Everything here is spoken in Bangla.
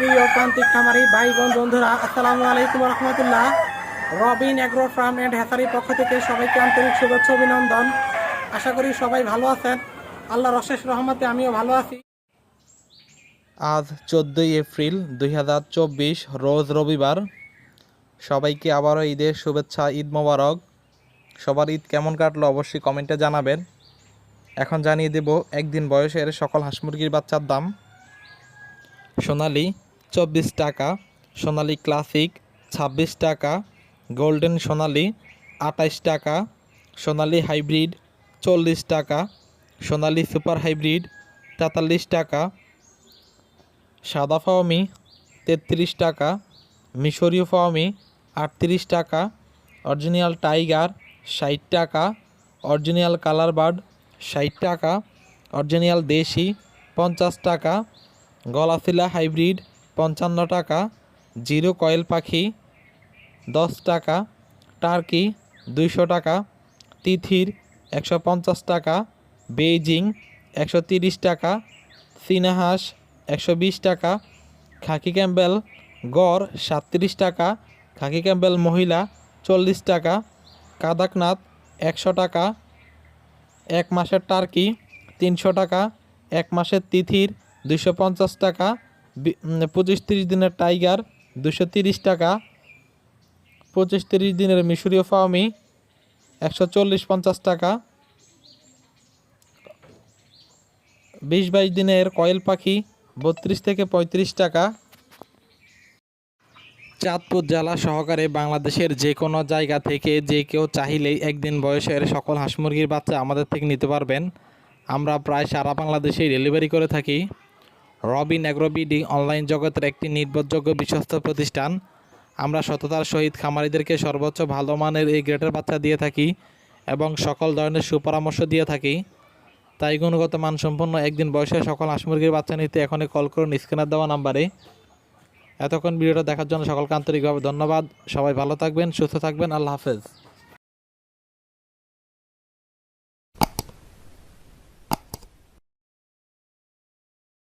প্রিয় প্রান্তিক খামারি ভাই বোন বন্ধুরা, আসসালামু আলাইকুম রহমতুল্লাহ। রবিন অ্যাগ্রো ফার্ম অ্যান্ড হ্যাসারির পক্ষ থেকে সবাইকে আন্তরিক শুভেচ্ছা অভিনন্দন। আশা করি সবাই ভালো আছেন। আল্লাহর অশেষ রহমতে আমিও ভালো আছি। আজ চোদ্দোই এপ্রিল দুই হাজার চব্বিশ, রোজ রবিবার। সবাইকে আবারও ঈদের শুভেচ্ছা, ঈদ মোবারক। সবার ঈদ কেমন কাটলো অবশ্যই কমেন্টে জানাবেন। এখন জানিয়ে দেব, একদিন বয়সের সকল হাঁস মুরগির বাচ্চার দাম। সোনালি চব্বিশ টাকা, সোনালি ক্লাসিক ছাব্বিশ টাকা, গোল্ডেন সোনালি আটাইশ টাকা, সোনালি হাইব্রিড চল্লিশ টাকা, সোনালি সুপার হাইব্রিড তেতাল্লিশ টাকা, সাদা ফাওয়ামি তেত্রিশ টাকা, মিশরীয় ফাওয়ামি আটত্রিশ টাকা, অরিজিনাল টাইগার ষাট টাকা, অরিজিনাল কালার বার্ড ষাট টাকা, অরিজিনাল দেশি পঞ্চাশ টাকা গলাফিলা হাইব্রিড পঞ্চান্ন টাকা, জিরো কয়েল পাখি, দশ টাকা, টার্কি, দুইশো টাকা, তিথির একশো পঞ্চাশ টাকা, বেইজিং একশো তিরিশ টাকা চীনাহাঁস একশো বিশ টাকা, খাকি ক্যাম্বেল গড় সাতত্রিশ টাকা, খাকি ক্যাম্বেল মহিলা চল্লিশ টাকা, কাদাকনাথ একশো টাকা, এক মাসের টার্কি তিনশো টাকা, এক মাসের তিথির দুশো পঞ্চাশ টাকা পঁচিশ তিরিশ দিনের টাইগার দুশো তিরিশ টাকা। পঁচিশ তিরিশ দিনের মিশরীয় ফাওমি, একশো চল্লিশ পঞ্চাশ টাকা। বিশ বাইশ দিনের কয়েল পাখি, বত্রিশ থেকে পঁয়ত্রিশ টাকা। চাঁদপুর জেলা সহকারে বাংলাদেশের যে কোনো জায়গা থেকে যে কেউ চাহিলেই একদিন বয়সের সকল হাঁস মুরগির বাচ্চা আমাদের থেকে নিতে পারবেন। আমরা প্রায় সারা বাংলাদেশেই ডেলিভারি করে থাকি। রবিন অ্যাগ্রোবিডি অনলাইন জগতের একটি নির্ভরযোগ্য বিশ্বস্ত প্রতিষ্ঠান। আমরা সততার সহিত খামারিদেরকে সর্বোচ্চ ভালো মানের এই গ্রেটের বাচ্চা দিয়ে থাকি এবং সকল ধরনের সুপরামর্শ দিয়ে থাকি। তাই গুণগত মানসম্পন্ন একদিন বয়সের সকল হাঁস মুরগির বাচ্চা নিতে এখনই কল করুন স্ক্যানার দেওয়া নাম্বারে। এতক্ষণ ভিডিওটা দেখার জন্য সকলকে আন্তরিকভাবে ধন্যবাদ। সবাই ভালো থাকবেন, সুস্থ থাকবেন, আল্লাহ হাফেজ।